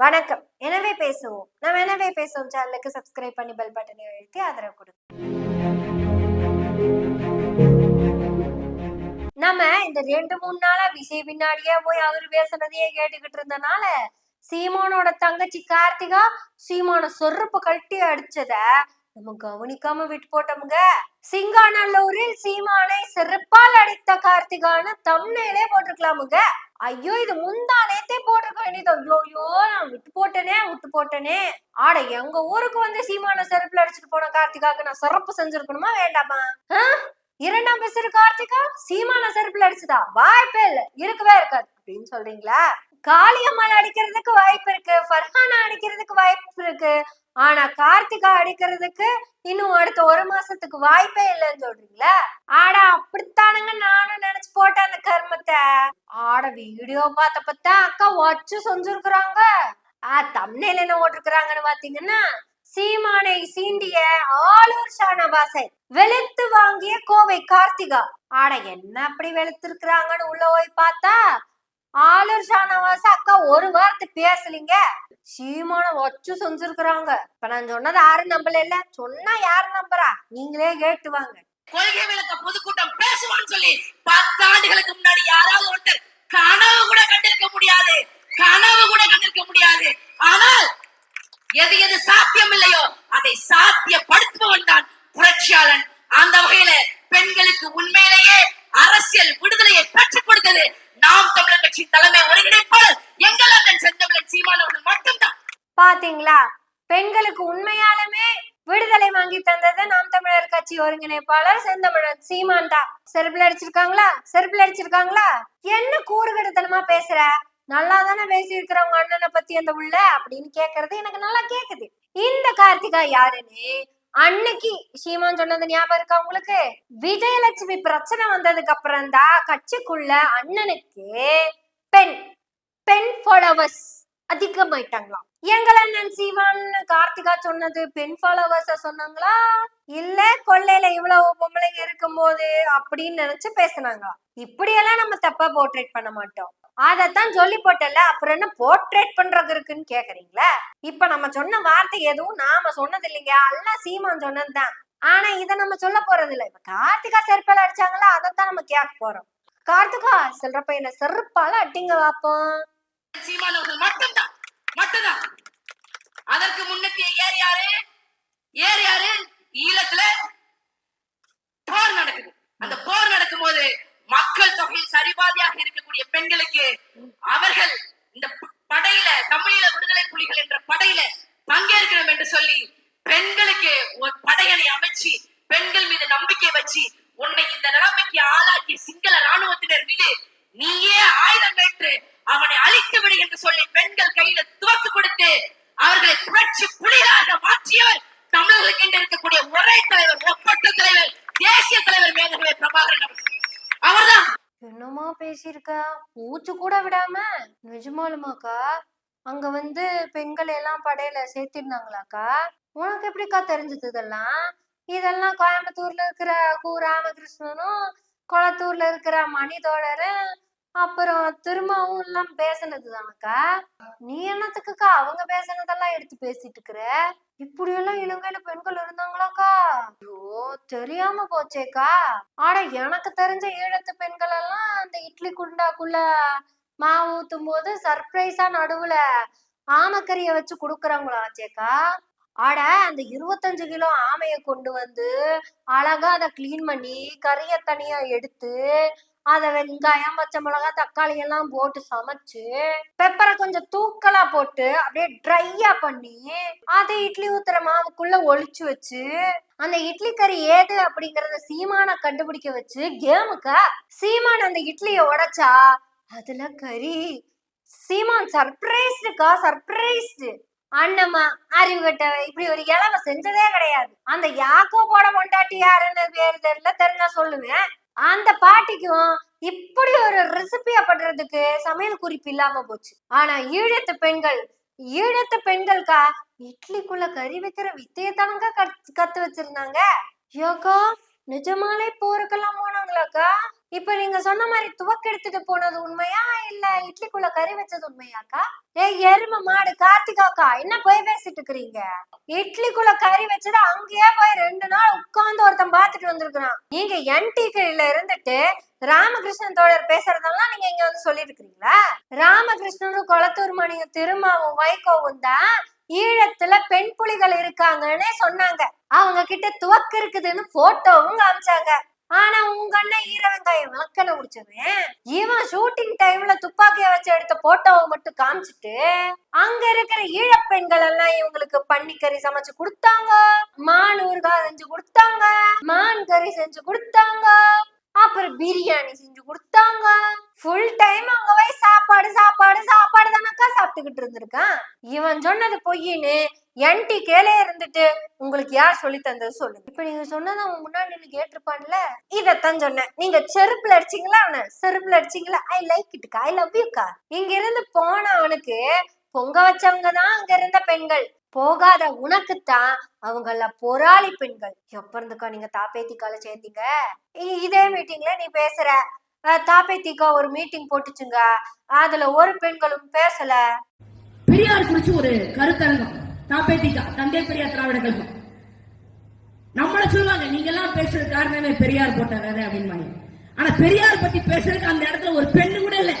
வணக்கம். எனவே பேசுவோம். நம்ம எனவே பேசுவோம் சேனலுக்கு சப்ஸ்கிரைப் பண்ணி பெல் பட்டனை அழுத்தி ஆதரவு கொடுங்க நம்ம இந்த ரெண்டு மூணு நாளா விஜய் பின்னாடியே போய் அவரு பேசுனதையே கேட்டுக்கிட்டு இருந்தனால சீமானோட தங்கச்சி கார்த்திகா சீமான சொருப்பு கழட்டி அடிச்சத நம்ம கவனிக்காம விட்டு போட்டோமுங்க. சிங்காநல்லூரில் சீமானை செருப்பால் அடித்த கார்த்திகான்னு தம்னேலே போட்டிருக்கலாமுங்க. ஐயோ இது முந்தானேத்தே போட்டிருக்க வேண்டியது. ஐயோயோ நான் விட்டு போட்டேனே விட்டு போட்டேனே. ஆட எங்க ஊருக்கு வந்து சீமான செருப்புல அடிச்சுட்டு போன கார்த்திகாக்கு நான் சிறப்பு செஞ்சிருக்கணுமா வேண்டாமா? இரண்டாம் பெசரு கார்த்திகா சீமான செருப்புல அடிச்சுதா? வாய்ப்பே இல்ல இருக்கவே இருக்காது. அப்படின்னு சொல்றீங்களா? காளியம்மாள் அடிக்கிறதுக்கு வாய்ப்பு இருக்கு ஃபர்ஹானா அடிக்கிறதுக்கு வாய்ப்பு இருக்கு. ஆனா கார்த்திகா அடிக்கிறதுக்கு இன்னும் அடுத்த ஒரு மாசத்துக்கு வாய்ப்பே இல்லைன்னு சொல்றீங்களா? ஆடா அப்படித்தானுங்க நானும் நினைச்சு போட்டேன் அந்த கர்மத்தை. ஆட வீடியோ பார்த்த பார்த்தா அக்கா வச்சு செஞ்சிருக்கிறாங்க. ஆ தம்னையில என்ன ஓட்டிருக்கிறாங்கன்னு பாத்தீங்கன்னா சீமானை சீண்டிய ஆளூர் ஷானவாசன் வெளுத்து வாங்கிய கோவை கார்த்திகா. ஆட என்ன அப்படி வெளுத்திருக்கிறாங்கன்னு உள்ள போய் பார்த்தா ஆலூர் ஷானவாச அக்கா ஒரு வாரத்து பேசலீங்க. சீமான வச்சு செஞ்சிருக்கிறாங்க. இப்ப நான் சொன்னது யாரும் நம்பல இல்ல? சொன்னா யாரு நம்புறா? நீங்களே கேட்டு வாங்க. கொள்கை விளக்க பொதுக்கூட்டம் பேசுவான்னு சொல்லி பத்தாண்டுகளுக்கு முன்னாடி யாராவது ஒருத்தர் கனவு கூட கண்டிருக்க முடியாது. கனவு கூட கண்டிருக்க முடியாது. ஆனால் எது எது சாத்தியம் இல்லையோ அதை சாத்தியப்படுத்துபவன் தான் புரட்சியாளன். அந்த வகையில பெண்களுக்கு உண்மையிலேயே அரசியல் விடுதலையை பெற்றுக் கொடுத்தது கட்சி தலைமை ஒருங்கிணைப்பாளர் எங்கள் அண்ணன் செந்தமிழன் சீமானவர்கள் மட்டும்தான். பாத்தீங்களா? பெண்களுக்கு உண்மையாலுமே விடுதலை வாங்கி தந்தது நாம் தமிழர் கட்சி ஒருங்கிணைப்பாளர் செந்தமிழன் சீமான் தான். செருப்புல அடிச்சிருக்காங்களா? செருப்புல அடிச்சிருக்காங்களா? என்ன கூறுகடுத்தனமா பேசுற? நல்லா தானே பேசி இருக்கிறவங்க அண்ணனை பத்தி அந்த உள்ள அப்படின்னு கேக்குறது எனக்கு நல்லா கேக்குது. இந்த கார்த்திகா யாருன்னு அன்னைக்கு சீமான் சொன்னது ஞாபகம் இருக்கா உங்களுக்கு? விஜயலட்சுமி பிரச்சனை வந்ததுக்கு அப்புறம் தான் கட்சிக்குள்ள அண்ணனுக்கு பெண் பெண் ஃபாலோவர்ஸ் அதிகமாயிட்டாங்களாம் எங்களை நான் கார்த்திகா சொன்னது பெண் ஃபாலோவர்ஸ சொன்னாங்களா? இல்ல கொள்ளையில இவ்வளவு பொம்பளைங்க இருக்கும்போது அப்படின்னு நினைச்சு பேசினாங்களா? இப்படியெல்லாம் நம்ம தப்பா போர்ட்ரேட் பண்ண மாட்டோம். அதைத்தான் சொல்லி போட்டல அப்புறம் என்ன போர்ட்ரேட் பண்றது இருக்குன்னு கேக்குறீங்களா? இப்ப நம்ம சொன்ன வார்த்தை எதுவும் நாம சொன்னது இல்லைங்க. எல்லாம் சீமான் சொன்னதுதான். ஆனா இத நம்ம சொல்ல போறது இல்ல இப்ப கார்த்திகா செருப்பால அடிச்சாங்களா? அதைத்தான் நம்ம கேட்க போறோம். கார்த்திகா செல்ற பையனை செருப்பால அட்டிங்க வாப்போம் சீமானவர்கள் மட்டும்தான் மட்டும்தான். அதற்கு முன்னத்திய ஏர் யாரு? ஏர் யாரு? ஈழத்துல போர் நடக்குது. அந்த போர் நடக்கும் போது மக்கள் தொகையில் சரிபாதியாக இருக்கக்கூடிய பெண்களுக்கு அவர்கள் இந்த படையில தமிழீழ விடுதலை புலிகள் என்ற படையில பங்கேற்கணும் என்று சொல்லி பெண்களுக்கு ஒரு படையணி அமைச்சு பெண்கள் மீது நம்பிக்கை வச்சு உன்னை இந்த நிலைமைக்கு ஆளாக்கிய சிங்கள ராணுவத்தினர் மீது நீயே ஆயுதம் ஏற்று அவனை அழித்து விடு என்று சொல்லி பெண்கள் கையில துவக்கு கொடுத்து அவர்களை புரட்சி புலிகளாக மாற்றியவர் தமிழர்களுக்கு இருக்கக்கூடிய ஒரே தலைவர் ஒப்பற்ற தலைவர் தேசிய தலைவர் மேதகுடைய பிரபாகரன் அவர்கள். அவர்தான். என்னமா பேசியிருக்கா? மூச்சு கூட விடாம? நிஜமாலுமாக்கா? அங்க வந்து பெண்கள் எல்லாம் படையில சேர்த்திருந்தாங்களாக்கா? உனக்கு எப்படிக்கா தெரிஞ்சது இதெல்லாம்? இதெல்லாம் கோயம்புத்தூர்ல இருக்கிற கு. ராமகிருஷ்ணனும் கொளத்தூர்ல இருக்கிற மணிதோழரும் அப்புறம் திரும்பவும் எல்லாம் பேசினது தானக்கா நீ என்னத்துக்குக்கா அவங்க பேசுனதெல்லாம் எடுத்து பேசிட்டு இருக்கிற இப்படி எல்லாம் இலங்கையில பெண்கள் இருந்தாங்களாக்கா? ஐயோ தெரியாம போச்சேக்கா. ஆனா எனக்கு தெரிஞ்ச ஈழத்து பெண்கள் எல்லாம் அந்த இட்லி குண்டாக்குள்ள மாவு ஊத்தும் போது சர்ப்ரைஸா நடுவுல ஆமக்கறிய வச்சு குடுக்கறாங்களாச்சேக்கா ஆட அந்த இருபத்தஞ்சு கிலோ ஆமைய கொண்டு வந்து அழகா அதை கிளீன் பண்ணி கறிய தனியா எடுத்து அதை வெங்காயம் பச்சை மிளகாய் தக்காளி எல்லாம் போட்டு சமைச்சு பெப்பரை கொஞ்சம் தூக்கலா போட்டு அப்படியே ட்ரையா பண்ணி அதை இட்லி ஊத்துற மாவுக்குள்ள ஒழிச்சு வச்சு அந்த இட்லி கறி ஏது அப்படிங்கறத சீமான கண்டுபிடிக்க வச்சு கேமுக்கா சீமான் அந்த இட்லிய உடைச்சா அதுல கறி. சீமான் சர்ப்ரைஸ்டுக்கா சர்ப்ரைஸ்டு அண்ணம்மா அறிவு கட்ட இப்படி ஒரு இளவ செஞ்சதே கிடையாது. அந்த யாக்கோ போட கொண்டாட்டி யாருன்னு பேரு தெரியல தெரிஞ்சா சொல்லுவேன். அந்த பாட்டிக்கும் இப்படி ஒரு ரெசிபியா பண்றதுக்கு சமையல் குறிப்பு இல்லாம போச்சு. ஆனா ஈழத்து பெண்கள் ஈழத்து பெண்களுக்கா இட்லிக்குள்ள கறி வைக்கிற வித்தையத்தானங்க கத்து கத்து வச்சிருந்தாங்க? யோகா நிஜமாலே போருக்கெல்லாம் போனாங்களாக்கா? இப்ப நீங்க சொன்ன மாதிரி துவக்க எடுத்துட்டு போனது உண்மையா? இல்ல இட்லிக்குள்ள கறி வச்சது உண்மையாக்கா? ஏய் எரும மாடு கார்த்திகாக்கா என்ன போய் பேசிட்டு இருக்கிறீங்க? இட்லிக்குள்ள கறி வச்சது அங்கேயே போய் ரெண்டு நாள் உட்கார்ந்து ஒருத்தன் பாத்துட்டு வந்திருக்கிறான். நீங்க என்டிகேல இருந்துட்டு ராமகிருஷ்ணன் தோழர் பேசுறதெல்லாம் நீங்க இங்க வந்து சொல்லிருக்கிறீங்களா ராமகிருஷ்ணனும் கொளத்தூர் மணியும் திருமாவும் வைகோவும் தான் ஈழத்துல பெண் புலிகள் இருக்காங்கன்னு சொன்னாங்க. அவங்க கிட்ட துவக்கு இருக்குதுன்னு போட்டோவும் காமிச்சாங்க. ஆனா உங்க அண்ணன் ஈர வெங்காயம் விளக்கண முடிச்சவன் இவன் ஷூட்டிங் டைம்ல துப்பாக்கிய வச்சு எடுத்த போட்டோவை மட்டும் காமிச்சிட்டு அங்க இருக்கிற ஈழப்பெண்கள் எல்லாம் இவங்களுக்கு பன்னிக்கறி சமைச்சு கொடுத்தாங்க. மான் ஊறுகாய் செஞ்சு கொடுத்தாங்க. மான் கறி செஞ்சு கொடுத்தாங்க. அப்புறம் பிரியாணி செஞ்சு கொடுத்தாங்க. ஃபுல் டைம் அங்க போய் சாப்பாடு சாப்பாடு சாப்பாடு தானக்கா சாப்பிட்டுக்கிட்டு இருந்திருக்கான் இவன் சொன்னது பொய்யின்னு என்டி கேளே இருந்துட்டு உங்களுக்கு யார் சொல்லி தந்தது சொல்லுங்க இப்ப நீங்க சொன்னதை அவன் முன்னாடி நின்று கேட்டிருப்பான்ல? இதத்தான் சொன்னேன். நீங்க செருப்புல அடிச்சீங்களா அவனை? செருப்புல அடிச்சீங்களா? ஐ லைக் இட்டுக்கா ஐ லவ் யூக்கா இங்க இருந்து போன அவனுக்கு பொங்க வச்சவங்க தான் அங்க இருந்த பெண்கள். போகாத உனக்குத்தான் அவங்கள பொறாளி பெண்கள். எப்ப இருந்துக்கா நீங்க தாப்பேத்திக்கால சேர்ந்தீங்க இதே மீட்டிங்ல நீ பேசுற. அஹ், தாப்பேத்திக்கா ஒரு மீட்டிங் போட்டுச்சுங்க. அதுல ஒரு பெண்களும் பேசல. பெரியார் குறிச்சு ஒரு கருத்தரங்கம். தாப்பேத்திகா தந்தை பெரியார் திராவிட கழகம். நம்மள சொல்லுவாங்க நீங்க எல்லாம் பேசுறது காரணமே பெரியார் போட்ட வேலை அப்படின்னு ஆனா பெரியார் பத்தி பேசுறதுக்கு அந்த இடத்துல ஒரு பெண்ணு கூட இல்ல.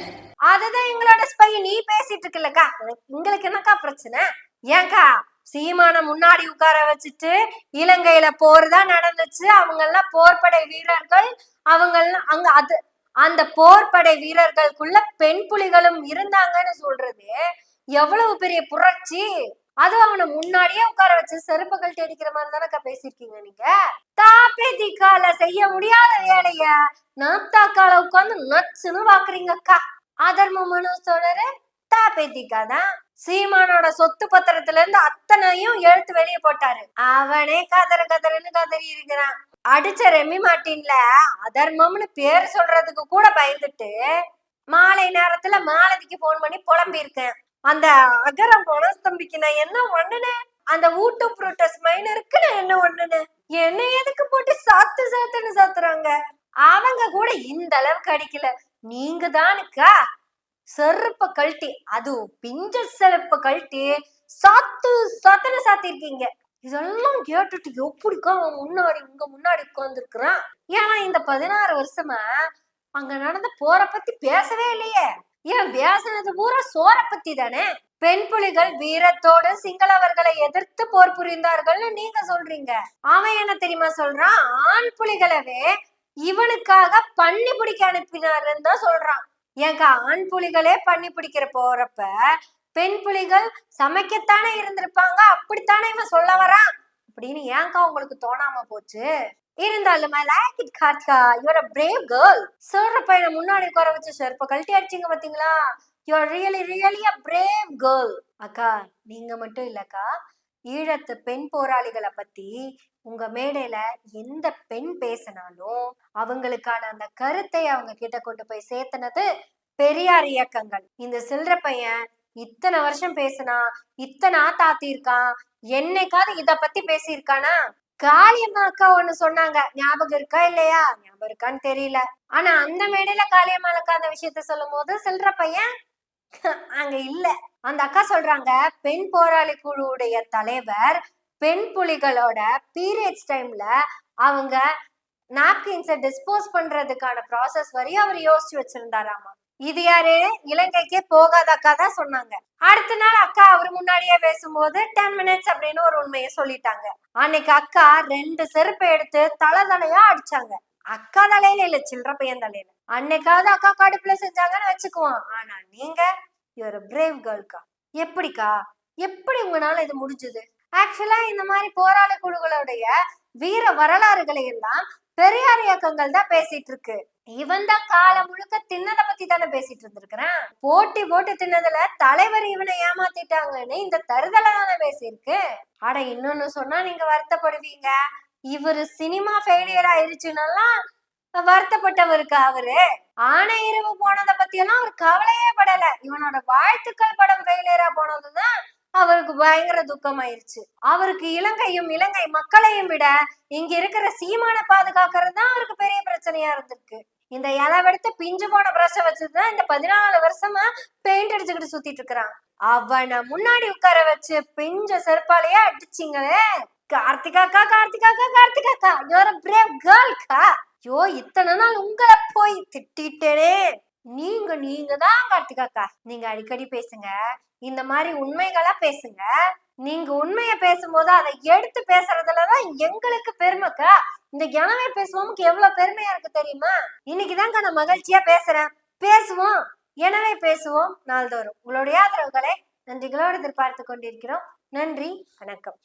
அதுதான் எங்களோட ஸ்பை நீ பேசிட்டு இருக்கலக்கா. உங்களுக்கு என்னக்கா பிரச்சனை? ஏன்க்கா சீமான முன்னாடி உட்கார வச்சுட்டு இலங்கையில போர் தான் நடந்துச்சு. அவங்க எல்லாம் போர்படை வீரர்கள். அவங்க எல்லாம் அங்க அது அந்த போர்படை வீரர்களுக்குள்ள பெண் புலிகளும் இருந்தாங்கன்னு சொல்றது. எவ்வளவு பெரிய புரட்சி. அது அவனை முன்னாடியே உட்கார வச்சு செருப்பு கழட்டி அடிக்கிற மாதிரி தானக்கா பேசிருக்கீங்க நீங்க? தாப்பேதிக்கால செய்ய முடியாத வேலைய நாத்தாக்கால உட்கார்ந்து நச்சுன்னு பாக்குறீங்கக்கா. அதர்ம மனோத்தோடரு தாப்பே திக்கா தான். சீமானோட சொத்து பத்திரத்துல இருந்து அத்தனையும் எடுத்து வெளியே போட்டாரு. அவனே கதற கதறன்னு கதறி இருக்கிறான். அடிச்ச ரெமி மாட்டின்ல அதர்மம்னு பேர் சொல்றதுக்கு கூட பயந்துட்டு மாலை நேரத்துல மாலதிக்கு போன் பண்ணி புலம்பி இருக்கேன் அந்த அகரம் மனஸ்தம்பிக்கு நான் என்ன ஒண்ணுனே அந்த ஊட்டு புரோட்டஸ் மைனருக்கு நான் என்ன பண்ணுனேன் என்ன எதுக்கு போட்டு சாத்து சாத்துன்னு சாத்துறாங்க? அவங்க கூட இந்த அளவுக்கு அடிக்கல. நீங்க தானுக்கா செருப்ப கழட்டி அது பிஞ்ச செருப்ப கழட்டி சாத்து சாத்துன்னு சாத்திருக்கீங்க இதெல்லாம் கேட்டுட்டு எப்படிக்கா அவன் முன்னாடி உங்க முன்னாடி உட்காந்துருக்குறான் ஏன்னா இந்த பதினாறு வருஷமா அங்க நடந்த போற பத்தி பேசவே இல்லையே. ஏன் பேசுனது பூரா சோற பத்தி தானே? பெண் புலிகள் வீரத்தோடு சிங்களவர்களை எதிர்த்து போர் புரிந்தார்கள்னு நீங்க சொல்றீங்க. அவன் என்ன தெரியுமா சொல்றான்? ஆண் புலிகளவே இவனுக்காக பண்ணி பிடிக்க அனுப்பினாருன்னு தான் சொல்றான். ஏங்க ஆண் புலிகளே பண்ணி பிடிக்கிற போறப்ப பெண் புலிகள் சமைக்கத்தானே இருந்திருப்பாங்க? அப்படித்தானே இவன் சொல்ல வரான்? அப்படின்னு ஏங்கா உங்களுக்கு தோணாம போச்சு? இருந்தாலும் I like it Karthika. You're a brave girl சொல்ற பையனை முன்னாடி உட்கார வச்சு செருப்ப கழட்டி அடிச்சீங்க பாத்தீங்களா you're really really a brave girl அக்கா நீங்க மட்டும் இல்லக்கா. ஈழத்து பெண் போராளிகளை பத்தி உங்க மேடையில எந்த பெண் பேசினாலும் அவங்களுக்கான அந்த கருத்தை அவங்க கிட்ட கொண்டு போய் சேர்த்தனது பெரியார் இயக்கங்கள். இந்த சில்லற பையன் இத்தனை வருஷம் பேசினா இத்தனை ஆத்தாத்தி இருக்கான் என்னைக்காவது இத பத்தி பேசியிருக்கானா? காளியம்மா அக்கா ஒண்ணு சொன்னாங்க. ஞாபகம் இருக்கா இல்லையா? ஞாபகம் இருக்கான்னு தெரியல. ஆனா அந்த மேடையில காளியம்மா அக்கா அந்த விஷயத்த சொல்லும் போது சொல்ற பையன் அங்க இல்ல. அந்த அக்கா சொல்றாங்க பெண் போராளி குழுவுடைய தலைவர் பெண் புலிகளோட பீரியட்ஸ் டைம்ல அவங்க நாப்கின்ஸை டிஸ்போஸ் பண்றதுக்கான ப்ராசஸ் வரையும் அவர் யோசிச்சு வச்சிருந்தாராமா? இது யாரு? இலங்கைக்கு போகாத அக்கா தான் சொன்னாங்க. அடுத்த நாள் அக்கா அவர் முன்னாடியே பேசும்போது டென் மினிட்ஸ் அப்படின்னு ஒரு உண்மையை சொல்லிட்டாங்க. அன்னைக்கு அக்கா ரெண்டு செருப்பை எடுத்து தலை தலையா அடிச்சாங்க. அக்கா தலையில இல்ல சில்லற பையன் தலையில. அன்னைக்காவது அக்கா கடுப்புல செஞ்சாங்கன்னு வச்சுக்குவோம். ஆனா நீங்க ஒரு பிரேவ் கேர்ள்க்கா எப்படிக்கா? எப்படி உங்களால இது முடிஞ்சது? ஆக்சுவலா இந்த மாதிரி போராளி குழுக்களுடைய வீர வரலாறுகளை எல்லாம் பெரியார் இயக்கங்கள் தான் பேசிட்டு இருக்கு. இவன் தான் காலம் முழுக்க தின்னதை பத்தி தானே பேசிட்டு இருந்திருக்கிறான். போட்டி போட்டு தின்னதுல தலைவர் இவனை ஏமாத்திட்டாங்கன்னு இந்த தருதலை தானே பேசியிருக்கு. அட இன்னொன்னு சொன்னா நீங்க வருத்தப்படுவீங்க. இவரு சினிமா ஃபெயிலியர் ஆயிருச்சுன்னெல்லாம் வருத்தப்பட்டவருக்கு அவரு? ஆனை இரவு போனதை பத்தி எல்லாம் அவர் கவலையே படல. இவனோட வாழ்த்துக்கள் படம் ஃபெயிலியரா போனதுதான் அவருக்கு பயங்கர துக்கமாயிருச்சு. அவருக்கு இலங்கையும் இலங்கை மக்களையும் விட இங்க இருக்கிற சீமான பாதுகாக்கிறது தான் அவருக்கு பெரிய பிரச்சனையா இருந்திருக்கு. இந்த இலவெடுத்து பிஞ்சு போன பிரஷ வச்சுதான் இந்த பதினாலு வருஷமா பெயிண்ட் அடிச்சுக்கிட்டு சுத்திட்டு இருக்கிறான். அவனை முன்னாடி உட்கார வச்சு பிஞ்ச செருப்பாலேயே அடிச்சிங்களே. கார்த்திகாக்கா கார்த்திகாக்கா கார்த்திகாக்கா யூஆர் பிரேவ் கேர்ள்க்கா ஐயோ இத்தனை நாள் உங்களை போய் திட்டேனே நீங்க நீங்க தான் கார்த்திகாக்கா நீங்க அடிக்கடி பேசுங்க. இந்த மாதிரி உண்மைகளா பேசுங்க. நீங்க உண்மைய பேசும்போது அதை எடுத்து பேசுறதுலதான் எங்களுக்கு பெருமைக்கா இந்த கிணவே பேசுவோமுக்கு எவ்வளவு பெருமையா இருக்கு தெரியுமா? இன்னைக்குதாங்க நான் மகிழ்ச்சியா பேசுறேன். பேசுவோம். எனவே பேசுவோம் நாள்தோறும். உங்களுடைய ஆதரவுகளை நன்றிகளோடு எதிர்பார்த்து கொண்டிருக்கிறோம். நன்றி. வணக்கம்.